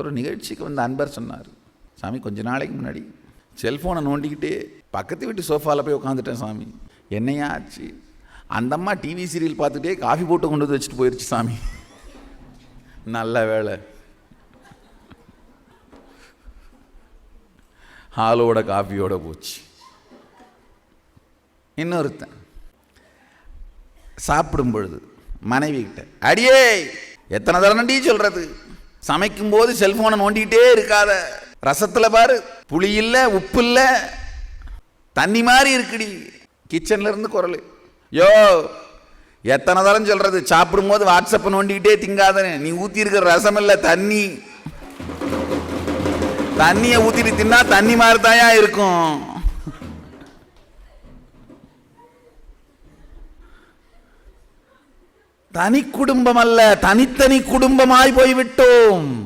ஒரு நிகழ்ச்சிக்கு வந்த அன்பர் சொன்னார் சாமி கொஞ்ச நாளைக்கு முன்னாடி. செல்ஃபோனை நோண்டிக்கிட்டே பக்கத்து வீட்டு சோஃபாவில் போய் உட்காந்துட்டேன் சாமி. என்னையா ஆச்சு? அந்த அம்மா டிவி சீரியல் பார்த்துட்டே காஃபி போட்டு கொண்டு வந்து வச்சுட்டு போயிடுச்சு சாமி. நல்ல வேலை ஹாலோட காஃபியோட போச்சு. இன்னொருத்தன் சாப்பிடும் பொழுது மனைவி கிட்ட அடியே எத்தனை தடவைன்னு டீ சொல்கிறது சமைக்கும் போது செல்போனை நோண்டிக்கிட்டே இருக்காத. ரசத்தில் பாரு புளி இல்லை உப்பு இல்லை. தண்ணி மாதிரி இருக்குடி. கிச்சன்ல இருந்து குரல். யோ எத்தனை தரம் சொல்றது? சாப்பிடும் போது வாட்ஸ்அப்பை நோண்டிக்கிட்டே திங்காதனே. நீ ஊத்தி இருக்கிற ரசம் இல்லை தண்ணி. தண்ணியை ஊத்திட்டு தின்னா தண்ணி மாதிரி தாயா இருக்கும். தனி குடும்பம் அல்ல தனித்தனி குடும்பமாய் போய்விட்டோம்.